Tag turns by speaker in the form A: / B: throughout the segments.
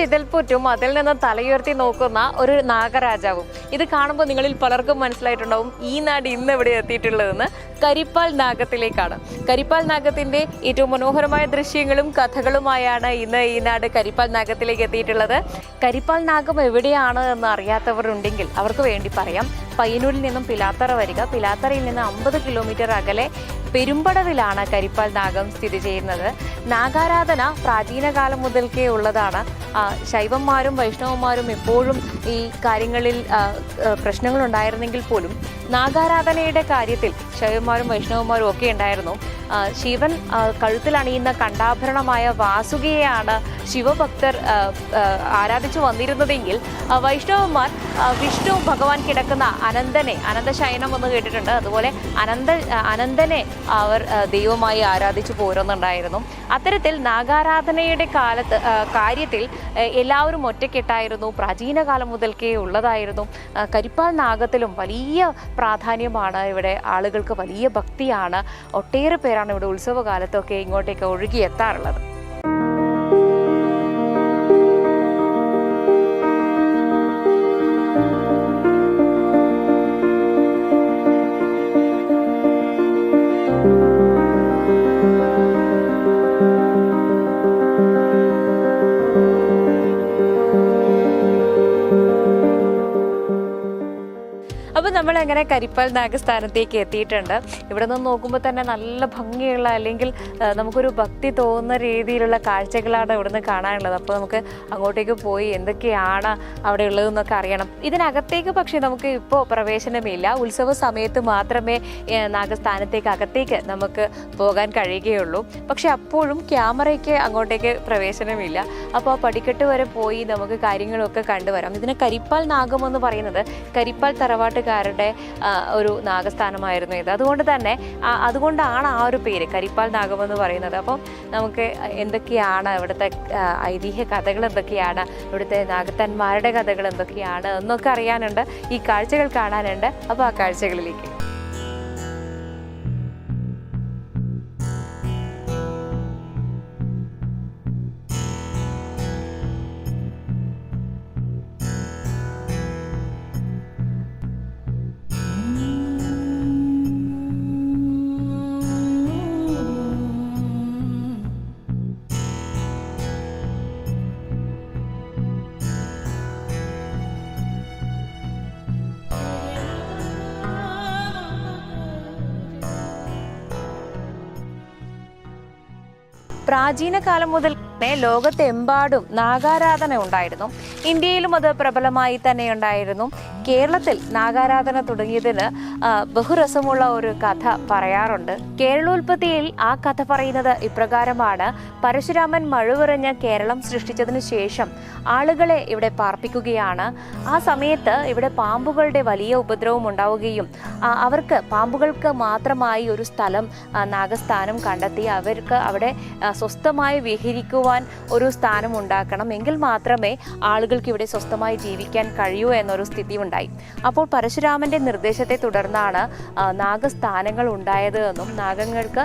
A: ചിതൽപുറ്റും അതിൽ നിന്ന് തലയുയർത്തി നോക്കുന്ന ഒരു നാഗരാജാവും. ഇത് കാണുമ്പോൾ നിങ്ങളിൽ പലർക്കും മനസ്സിലായിട്ടുണ്ടാവും ഈ നാട് ഇന്ന് എവിടെ എത്തിയിട്ടുള്ളതെന്ന്. കരിപ്പാൽ നാഗത്തിലേക്കാണ്. കരിപ്പാൽ നാഗത്തിന്റെ ഏറ്റവും മനോഹരമായ ദൃശ്യങ്ങളും കഥകളുമായാണ് ഇന്ന് ഈ നാട് കരിപ്പാൽ നാഗത്തിലേക്ക് എത്തിയിട്ടുള്ളത്. കരിപ്പാൽ നാഗം എവിടെയാണ് എന്ന് അറിയാത്തവരുണ്ടെങ്കിൽ അവർക്ക് വേണ്ടി പറയാം. പയ്യന്നൂരിൽ നിന്നും പിലാത്തറ വരിക. പിലാത്തറയിൽ നിന്ന് അമ്പത് കിലോമീറ്റർ അകലെ പെരുമ്പടവിലാണ് കരിപ്പാൽ നാഗം സ്ഥിതി ചെയ്യുന്നത്. നാഗാരാധന പ്രാചീന കാലം മുതൽക്കേ ഉള്ളതാണ്. ശൈവന്മാരും വൈഷ്ണവന്മാരും എപ്പോഴും ഈ കാര്യങ്ങളിൽ പ്രശ്നങ്ങളുണ്ടായിരുന്നെങ്കിൽ പോലും നാഗാരാധനയുടെ കാര്യത്തിൽ ശൈവന്മാരും വൈഷ്ണവന്മാരും ഒക്കെ ഉണ്ടായിരുന്നു. ശിവൻ കഴുത്തിലണിയുന്ന കണ്ടാഭരണമായ വാസുകിയെയാണ് ശിവഭക്തർ ആരാധിച്ചു വന്നിരുന്നതെങ്കിൽ വൈഷ്ണവന്മാർ വിഷ്ണു ഭഗവാൻ കിടക്കുന്ന അനന്തനെ അനന്തശയനം എന്ന് കേട്ടിട്ടുണ്ട്. അതുപോലെ അനന്ത അനന്തനെ അവർ ദൈവമായി ആരാധിച്ചു പോരുന്നുണ്ടായിരുന്നു. അത്തരത്തിൽ നാഗാരാധനയുടെ കാലത്ത് കാര്യത്തിൽ എല്ലാവരും ഒറ്റക്കെട്ടായിരുന്നു. പ്രാചീന കാലം മുതൽക്കേ ഉള്ളതായിരുന്നു. കരിപ്പാൽ നാഗത്തിലും വലിയ പ്രാധാന്യമാണ് ഇവിടെ ആളുകൾക്ക് വലിയ ഭക്തിയാണ്. ഒട്ടേറെ പേരാണ് ഇവിടെ ഉത്സവകാലത്തൊക്കെ ഇങ്ങോട്ടേക്ക് ഒഴുകി എത്താറുള്ളത് അപ്പോൾ നമ്മൾ അങ്ങനെ കരിപ്പാൽ നാഗസ്ഥാനത്തേക്ക് എത്തിയിട്ടുണ്ട്. ഇവിടെ നിന്ന് നോക്കുമ്പോൾ തന്നെ നല്ല ഭംഗിയുള്ള അല്ലെങ്കിൽ നമുക്കൊരു ഭക്തി തോന്നുന്ന രീതിയിലുള്ള കാഴ്ചകളാണ് ഇവിടുന്ന് കാണാനുള്ളത്. അപ്പോൾ നമുക്ക് അങ്ങോട്ടേക്ക് പോയി എന്തൊക്കെയാണ് അവിടെ ഉള്ളതെന്നൊക്കെ അറിയണം. ഇതിനകത്തേക്ക് പക്ഷേ നമുക്ക് ഇപ്പോൾ പ്രവേശനമില്ല. ഉത്സവ സമയത്ത് മാത്രമേ നാഗസ്ഥാനത്തേക്ക് അകത്തേക്ക് നമുക്ക് പോകാൻ കഴിയുകയുള്ളൂ. പക്ഷേ അപ്പോഴും ക്യാമറയ്ക്ക് അങ്ങോട്ടേക്ക് പ്രവേശനമില്ല. അപ്പോൾ ആ പടിക്കെട്ട് വരെ പോയി നമുക്ക് കാര്യങ്ങളൊക്കെ കണ്ടുവരാം. ഇതിന് കരിപ്പാൽ നാഗം എന്ന് പറയുന്നത്. കരിപ്പാൽ തറവാട്ടുകാരുടെ ഒരു നാഗസ്ഥാനമായിരുന്നു ഇത്. അതുകൊണ്ട് തന്നെ അതുകൊണ്ടാണ് ആ ഒരു പേര് കരിപ്പാൽ നാഗം എന്ന് പറയുന്നത്. അപ്പം നമുക്ക് എന്തൊക്കെയാണ് ഇവിടുത്തെ ഐതിഹ്യ കഥകൾ എന്തൊക്കെയാണ് ഇവിടുത്തെ നാഗത്തന്മാരുടെ കഥകൾ എന്തൊക്കെയാണ് എന്നൊക്കെ അറിയാനുണ്ട്. ഈ കാഴ്ചകൾ കാണാനുണ്ട്. അപ്പോൾ ആ കാഴ്ചകളിലേക്ക് പ്രാചീന കാലം മുതൽ ലോകത്തെമ്പാടും നാഗാരാധന ഉണ്ടായിരുന്നു. ഇന്ത്യയിലും അത് പ്രബലമായി തന്നെ ഉണ്ടായിരുന്നു കേരളത്തിൽ നാഗാരാധന തുടങ്ങിയതിന് ബഹുരസമുള്ള ഒരു കഥ പറയാറുണ്ട്. കേരളോൽപ്പത്തിയിൽ ആ കഥ പറയുന്നത് ഇപ്രകാരമാണ്. പരശുരാമൻ മഴുവിറഞ്ഞ കേരളം സൃഷ്ടിച്ചതിന് ശേഷം ആളുകളെ ഇവിടെ പാർപ്പിക്കുകയാണ്. ആ സമയത്ത് ഇവിടെ പാമ്പുകളുടെ വലിയ ഉപദ്രവം ഉണ്ടാവുകയും അവർക്ക് പാമ്പുകൾക്ക് മാത്രമായി ഒരു സ്ഥലം നാഗസ്ഥാനം കണ്ടെത്തി അവർക്ക് അവിടെ സ്വസ്ഥമായി വിഹരിക്കുവാൻ ഒരു സ്ഥാനം ഉണ്ടാക്കണം. എങ്കിൽ മാത്രമേ ആളുകൾക്ക് ഇവിടെ സ്വസ്ഥമായി ജീവിക്കാൻ കഴിയൂ എന്നൊരു സ്ഥിതി ഉണ്ടായി അപ്പോൾ പരശുരാമന്റെ നിർദ്ദേശത്തെ തുടർന്നാണ് നാഗസ്ഥാനങ്ങൾ ഉണ്ടായത് എന്നും നാഗങ്ങൾക്ക്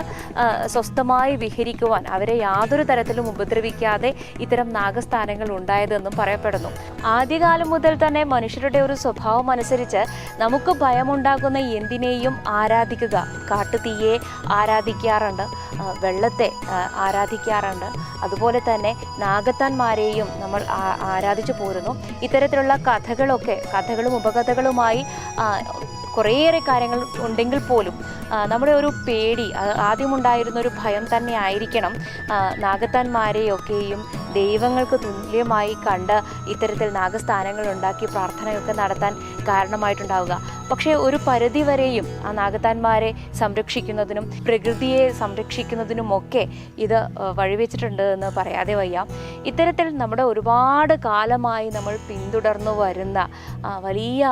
A: സ്വസ്ഥമായി വിഹരിക്കുവാൻ അവരെ യാതൊരു തരത്തിലും ഉപദ്രവിക്കാതെ ഇത്തരം നാഗസ്ഥാനങ്ങൾ ഉണ്ടായതെന്നും പറയപ്പെടുന്നു. ആദ്യകാലം മുതൽ തന്നെ മനുഷ്യരുടെ ഒരു സ്വഭാവം അനുസരിച്ച് നമുക്ക് ഭയമുണ്ടാകുന്ന എന്തിനേയും ആരാധിക്കുക. കാട്ടുതീയെ ആരാധിക്കാറുണ്ട് വെള്ളത്തെ ആരാധിക്കാറുണ്ട്. അതുപോലെ തന്നെ നാഗത്താന്മാരെയും നമ്മൾ ആരാധിച്ചു പോരുന്നു. ഇത്തരത്തിലുള്ള കഥകളൊക്കെ കഥകളും ഉപകഥകളുമായി കുറേയേറെ കാര്യങ്ങൾ ഉണ്ടെങ്കിൽ പോലും നമ്മുടെ ഒരു പേടി ആദ്യമുണ്ടായിരുന്ന ഒരു ഭയം തന്നെ ആയിരിക്കണം. നാഗത്താന്മാരെയൊക്കെയും ദൈവങ്ങൾക്ക് തുല്യമായി കണ്ട് ഇത്തരത്തിൽ നാഗസ്ഥാനങ്ങൾ ഉണ്ടാക്കി പ്രാർത്ഥനയൊക്കെ നടത്താൻ കാരണമായിട്ടുണ്ടാവുക. പക്ഷേ ഒരു പരിധി വരെയും ആ നാഗത്താന്മാരെ സംരക്ഷിക്കുന്നതിനും പ്രകൃതിയെ സംരക്ഷിക്കുന്നതിനുമൊക്കെ ഇത് വഴിവെച്ചിട്ടുണ്ട് എന്ന് പറയാതെ വയ്യ. ഇത്തരത്തിൽ നമ്മുടെ ഒരുപാട് കാലമായി നമ്മൾ പിന്തുടർന്നു വരുന്ന വലിയ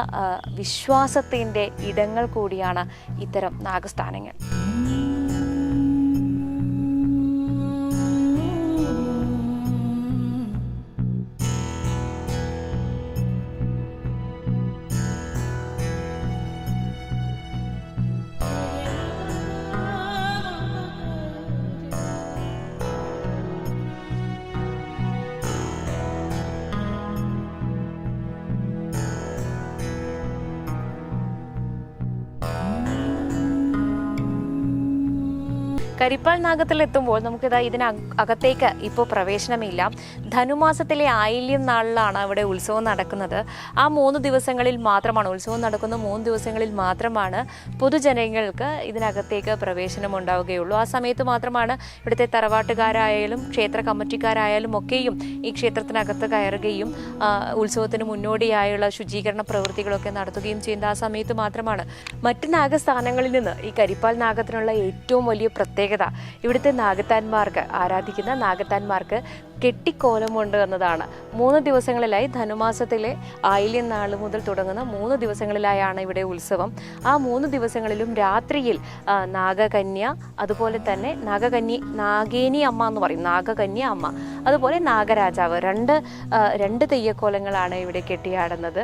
A: വിശ്വാസത്തിന്റെ ഇടങ്ങൾ കൂടിയാണ് ഇത്തരം നാഗസ്ഥാനങ്ങൾ കരിപ്പാൽ നാഗത്തിൽ എത്തുമ്പോൾ നമുക്കിതാ ഇതിന് അക- അകത്തേക്ക് ഇപ്പോൾ പ്രവേശനമില്ല. ധനുമാസത്തിലെ ആയില്യം നാളിലാണ് അവിടെ ഉത്സവം നടക്കുന്നത്. ആ മൂന്ന് ദിവസങ്ങളിൽ മാത്രമാണ് ഉത്സവം നടക്കുന്ന മൂന്ന് ദിവസങ്ങളിൽ മാത്രമാണ് പൊതുജനങ്ങൾക്ക് ഇതിനകത്തേക്ക് പ്രവേശനം ഉണ്ടാവുകയുള്ളൂ. ആ സമയത്ത് മാത്രമാണ് ഇവിടുത്തെ തറവാട്ടുകാരായാലും ക്ഷേത്ര കമ്മിറ്റിക്കാരായാലും ഒക്കെയും ഈ ക്ഷേത്രത്തിനകത്ത് കയറുകയും ഉത്സവത്തിന് മുന്നോടിയായുള്ള ശുചീകരണ പ്രവൃത്തികളൊക്കെ നടത്തുകയും ചെയ്യുന്ന ആ സമയത്ത് മാത്രമാണ് മറ്റ് നാഗസ്ഥാനങ്ങളിൽ നിന്ന് ഈ കരിപ്പാൽ നാഗത്തിനുള്ള ഏറ്റവും വലിയ പ്രത്യേകത. ഇവിടുത്തെ നാഗത്താന്മാർക്ക് ആരാധിക്കുന്ന നാഗത്താന്മാർക്ക് കെട്ടിക്കോലമുണ്ട് എന്നതാണ്. മൂന്ന് ദിവസങ്ങളിലായി ധനുമാസത്തിലെ ആയില്യം നാൾ മുതൽ തുടങ്ങുന്ന മൂന്ന് ദിവസങ്ങളിലായാണ് ഇവിടെ ഉത്സവം. ആ മൂന്ന് ദിവസങ്ങളിലും രാത്രിയിൽ നാഗകന്യ അതുപോലെ തന്നെ നാഗകന്യ നാഗേനി അമ്മ എന്ന് പറയും. നാഗകന്യ അമ്മ. അതുപോലെ നാഗരാജാവ്. രണ്ട് രണ്ട് തെയ്യക്കോലങ്ങളാണ് ഇവിടെ കെട്ടിയാടുന്നത്.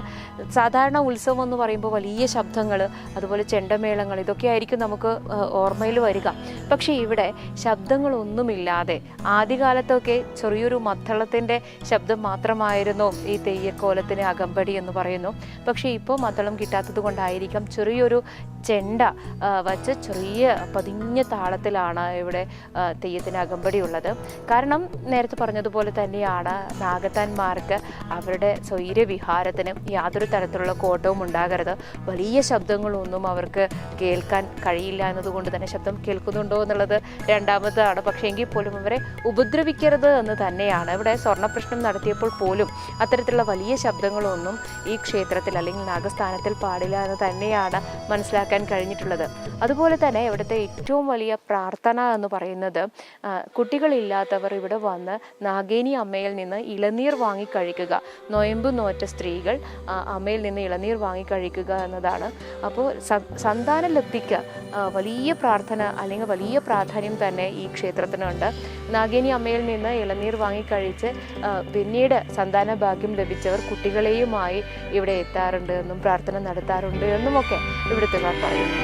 A: സാധാരണ ഉത്സവം എന്ന് പറയുമ്പോൾ വലിയ ശബ്ദങ്ങൾ അതുപോലെ ചെണ്ടമേളങ്ങൾ ഇതൊക്കെ ആയിരിക്കും നമുക്ക് ഓർമ്മയിൽ വരിക. പക്ഷേ ഇവിടെ ശബ്ദങ്ങളൊന്നുമില്ലാതെ ആദ്യകാലത്തൊക്കെ ചെറിയൊരു മദ്ദളത്തിന്റെ ശബ്ദം മാത്രമായിരുന്നു ഈ തെയ്യക്കോലത്തിന് അകമ്പടി എന്ന് പറയുന്നു. പക്ഷേ ഇപ്പോൾ മദ്ദളം കിട്ടാത്തത് കൊണ്ടായിരിക്കാം ചെറിയൊരു ചെണ്ട വച്ച് ചെറിയ പതിഞ്ഞ താളത്തിലാണ് ഇവിടെ തെയ്യത്തിന് അകമ്പടി ഉള്ളത് കാരണം നേരത്തെ പറഞ്ഞതുപോലെ തന്നെയാണ് നാഗത്താന്മാർക്ക് അവരുടെ സ്വൈര്യവിഹാരത്തിന് യാതൊരു തരത്തിലുള്ള കോട്ടവും ഉണ്ടാകരുത്. വലിയ ശബ്ദങ്ങളൊന്നും അവർക്ക് കേൾക്കാൻ കഴിയില്ല എന്നതുകൊണ്ട് തന്നെ ശബ്ദം കേൾക്കുന്നുണ്ടോ എന്നുള്ളത് രണ്ടാമതാണ്. പക്ഷേ എങ്കിൽ പോലും അവരെ ഉപദ്രവിക്കരുത് എന്ന് തന്നെയാണ്. ഇവിടെ സ്വർണപ്രശ്നം നടത്തിയപ്പോൾ പോലും അത്തരത്തിലുള്ള വലിയ ശബ്ദങ്ങളൊന്നും ഈ ക്ഷേത്രത്തിൽ അല്ലെങ്കിൽ നാഗസ്ഥാനത്തിൽ പാടില്ല എന്ന് തന്നെയാണ് മനസ്സിലാക്കാൻ കഴിഞ്ഞിട്ടുള്ളത്. അതുപോലെ തന്നെ ഇവിടുത്തെ ഏറ്റവും വലിയ പ്രാർത്ഥന എന്ന് പറയുന്നത് കുട്ടികളില്ലാത്തവർ ഇവിടെ വന്ന് നാഗേനി അമ്മയിൽ നിന്ന് ഇളനീർ വാങ്ങി കഴിക്കുക നൊയമ്പ് നോറ്റ സ്ത്രീകൾ അമ്മയിൽ നിന്ന് ഇളനീർ വാങ്ങി കഴിക്കുക എന്നതാണ്. അപ്പോൾ സന്താന ലബ്ധിക്ക് വലിയ പ്രാർത്ഥന അല്ലെങ്കിൽ വലിയ പ്രാധാന്യം തന്നെ ഈ ക്ഷേത്രത്തിനുണ്ട്. നാഗേനി അമ്മയിൽ നിന്ന് ഇളനീർ വാങ്ങിക്കഴിച്ച് പിന്നീട് സന്താന ഭാഗ്യം ലഭിച്ചവർ കുട്ടികളെയുമായി ഇവിടെ എത്താറുണ്ട് എന്നും പ്രാർത്ഥന നടത്താറുണ്ട് എന്നുമൊക്കെ ഇവിടുത്തെ പറയുന്നു.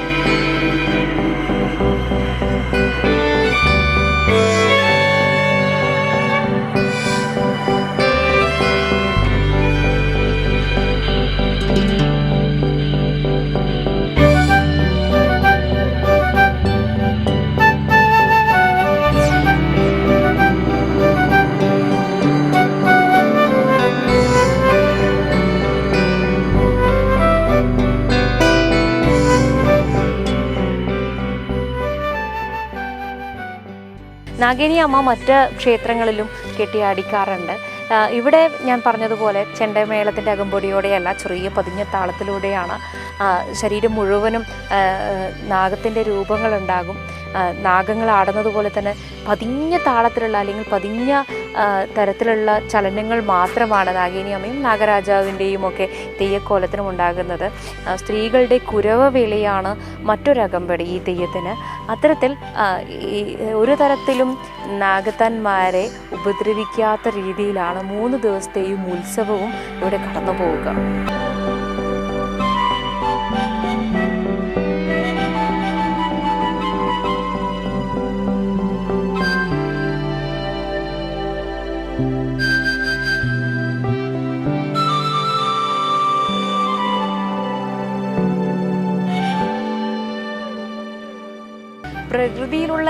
A: നാഗേനി അമ്മ മറ്റ് ക്ഷേത്രങ്ങളിലും കെട്ടിയാടിക്കാറുണ്ട് ഇവിടെ ഞാൻ പറഞ്ഞതുപോലെ ചെണ്ടമേളത്തിന്റെ അകമ്പൊടിയോടെയല്ല ചെറിയ പതിഞ്ഞ താളത്തിലൂടെയാണ് ശരീരം മുഴുവനും നാഗത്തിന്റെ രൂപങ്ങളുണ്ടാകും നാഗങ്ങൾ ആടുന്നത് പോലെ തന്നെ പതിഞ്ഞ താളത്തിലുള്ള അല്ലെങ്കിൽ പതിഞ്ഞ തരത്തിലുള്ള ചലനങ്ങൾ മാത്രമാണ് നാഗേനി അമ്മയും നാഗരാജാവിന്റെയും ഒക്കെ തെയ്യക്കോലത്തിനും ഉണ്ടാകുന്നത്. സ്ത്രീകളുടെ കുരവ വിളിയാണ് മറ്റൊരകമ്പടി ഈ തെയ്യത്തിന്. അത്തരത്തിൽ ഒരു തരത്തിലും നാഗത്തന്മാരെ ഉപദ്രവിക്കാത്ത രീതിയിലാണ് മൂന്ന് ദിവസത്തെയും ഉത്സവവും ഇവിടെ കടന്നു പോവുക you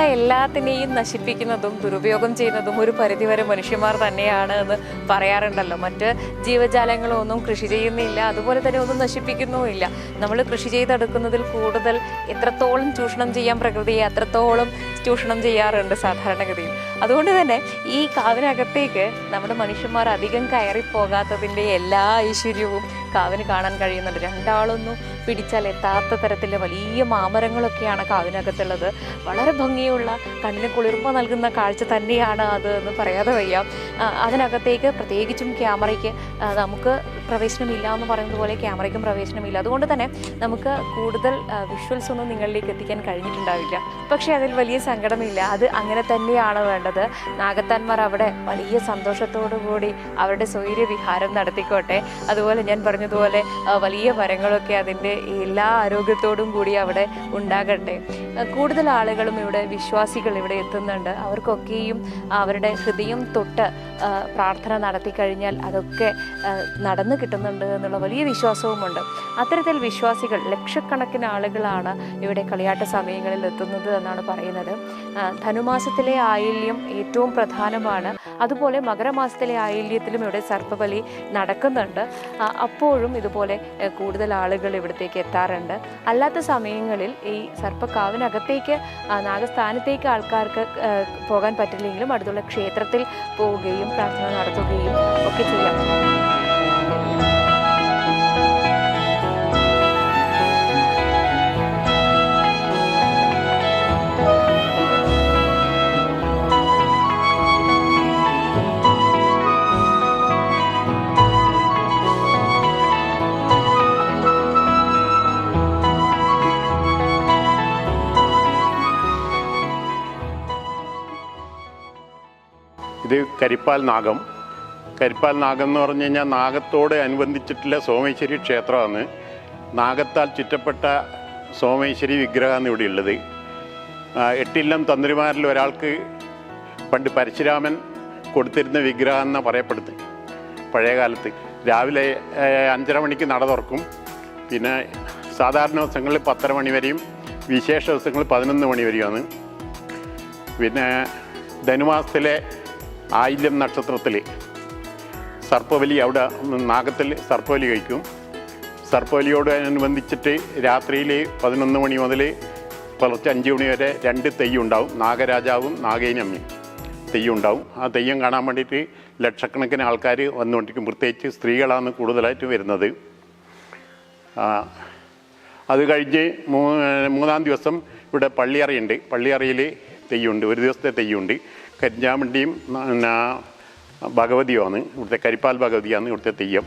A: എല്ലാത്തിനെയും നശിപ്പിക്കുന്നതും ദുരുപയോഗം ചെയ്യുന്നതും ഒരു പരിധിവരെ മനുഷ്യന്മാർ തന്നെയാണ് എന്ന് പറയാറുണ്ടല്ലോ. മറ്റ് ജീവജാലങ്ങളൊന്നും കൃഷി ചെയ്യുന്നില്ല അതുപോലെ തന്നെ ഒന്നും നശിപ്പിക്കുന്നുമില്ല. നമ്മൾ കൃഷി ചെയ്തെടുക്കുന്നതിൽ കൂടുതൽ എത്രത്തോളം ചൂഷണം ചെയ്യാൻ പ്രകൃതിയെ അത്രത്തോളം ചൂഷണം ചെയ്യാറുണ്ട് സാധാരണഗതിയിൽ. അതുകൊണ്ട് തന്നെ ഈ കാവിനകത്തേക്ക് നമ്മുടെ മനുഷ്യന്മാർ അധികം കയറി പോകാത്തതിന്റെ എല്ലാ ഐശ്വര്യവും കാവിന് കാണാൻ കഴിയുന്നുണ്ട്. രണ്ടാളൊന്നും പിടിച്ചാൽ എത്താത്ത തരത്തിലെ വലിയ മാമരങ്ങളൊക്കെയാണ് കാവിനകത്തുള്ളത് വളരെ ഭംഗിയുള്ള കണ്ണിന് കുളിർമ നൽകുന്ന കാഴ്ച തന്നെയാണ് അത് എന്ന് പറയാതെ വയ്യ. അതിനകത്തേക്ക് പ്രത്യേകിച്ചും ക്യാമറയ്ക്ക് നമുക്ക് പ്രവേശനമില്ല എന്ന് പറയുന്നത് പോലെ ക്യാമറയ്ക്കും പ്രവേശനമില്ല. അതുകൊണ്ട് തന്നെ നമുക്ക് കൂടുതൽ വിഷ്വൽസ് ഒന്നും നിങ്ങളിലേക്ക് എത്തിക്കാൻ കഴിഞ്ഞിട്ടുണ്ടാവില്ല. പക്ഷേ അതിൽ വലിയ സങ്കടമില്ല. അത് അങ്ങനെ തന്നെയാണ് വേണ്ടത്. നാഗത്താന്മാർ അവിടെ വലിയ സന്തോഷത്തോടു കൂടി അവരുടെ സ്വൈര്യ വിഹാരം നടത്തിക്കോട്ടെ. അതുപോലെ ഞാൻ പറഞ്ഞതുപോലെ വലിയ മരങ്ങളൊക്കെ അതിന്റെ എല്ലാ ആരോഗ്യത്തോടും കൂടി അവിടെ ഉണ്ടാകട്ടെ. കൂടുതൽ ആളുകളും ഇവിടെ വിശ്വാസികൾ ഇവിടെ എത്തുന്നുണ്ട്. അവർക്കൊക്കെയും അവരുടെ ഹൃദയം തൊട്ട് പ്രാർത്ഥന നടത്തി കഴിഞ്ഞാൽ അതൊക്കെ ആ, കിട്ടുന്നുണ്ട് എന്നുള്ള വലിയ വിശ്വാസവുമുണ്ട്. അത്തരത്തിൽ വിശ്വാസികൾ ലക്ഷക്കണക്കിന് ആളുകളാണ് ഇവിടെ കളിയാട്ട സമയങ്ങളിൽ എത്തുന്നത് എന്നാണ് പറയുന്നത്. ധനുമാസത്തിലെ ആയില്യം ഏറ്റവും പ്രധാനമാണ്. അതുപോലെ മകരമാസത്തിലെ ആയില്യത്തിലും ഇവിടെ സർപ്പബലി നടക്കുന്നുണ്ട്. അപ്പോഴും ഇതുപോലെ കൂടുതൽ ആളുകൾ ഇവിടത്തേക്ക് എത്താറുണ്ട്. അല്ലാത്ത സമയങ്ങളിൽ ഈ സർപ്പക്കാവിനകത്തേക്ക് നാഗസ്ഥാനത്തേക്ക് ആൾക്കാർക്ക് പോകാൻ പറ്റില്ലെങ്കിലും അടുത്തുള്ള ക്ഷേത്രത്തിൽ പോവുകയും പ്രാർത്ഥന നടത്തുകയും ഒക്കെ ചെയ്യാം.
B: കരിപ്പാൽ നാഗം. കരിപ്പാൽ നാഗം എന്ന് പറഞ്ഞു കഴിഞ്ഞാൽ നാഗത്തോട് അനുബന്ധിച്ചിട്ടുള്ള സോമേശ്വരി ക്ഷേത്രമാണ്. നാഗത്താൽ ചുറ്റപ്പെട്ട സോമേശ്വരി വിഗ്രഹമാണ് ഇവിടെ ഉള്ളത്. എട്ടില്ലം തന്ത്രിമാരിൽ ഒരാൾക്ക് പണ്ട് പരശുരാമൻ കൊടുത്തിരുന്ന വിഗ്രഹം എന്നാണ് പറയപ്പെടുന്നത്. പഴയ കാലത്ത്. രാവിലെ അഞ്ചര മണിക്ക് നട തുറക്കും. പിന്നെ സാധാരണ ദിവസങ്ങളിൽ പത്തര മണി വരെയും വിശേഷ ദിവസങ്ങളിൽ പതിനൊന്ന് മണി വരെയുമാണ്. പിന്നെ ധനുമാസത്തിലെ ആയില്യം നക്ഷത്രത്തിൽ സർപ്പവലി അവിടെ നാഗത്തിൽ സർപ്പവലി കഴിക്കും. സർപ്പവലിയോട് അനുബന്ധിച്ചിട്ട് രാത്രിയിൽ പതിനൊന്ന് മണി മുതൽ പുലർച്ചെ അഞ്ച് മണി വരെ രണ്ട് തെയ്യം ഉണ്ടാവും. നാഗരാജാവും നാഗേനമ്മയും തെയ്യം ഉണ്ടാവും. ആ തെയ്യം കാണാൻ വേണ്ടിയിട്ട് ലക്ഷക്കണക്കിന് ആൾക്കാർ വന്നുകൊണ്ടിരിക്കും. പ്രത്യേകിച്ച് സ്ത്രീകളാണ് കൂടുതലായിട്ട് വരുന്നത്. അത് കഴിഞ്ഞ് മൂന്നാം ദിവസം ഇവിടെ പള്ളിയറയുണ്ട്. പള്ളിയറയിൽ തെയ്യമുണ്ട്. ഒരു ദിവസത്തെ തെയ്യമുണ്ട്. കരിഞ്ചാമണ്ടിയും ഭഗവതിയുമാണ്. ഇവിടുത്തെ കരിപ്പാൽ ഭഗവതിയാണ് ഇവിടുത്തെ തെയ്യം.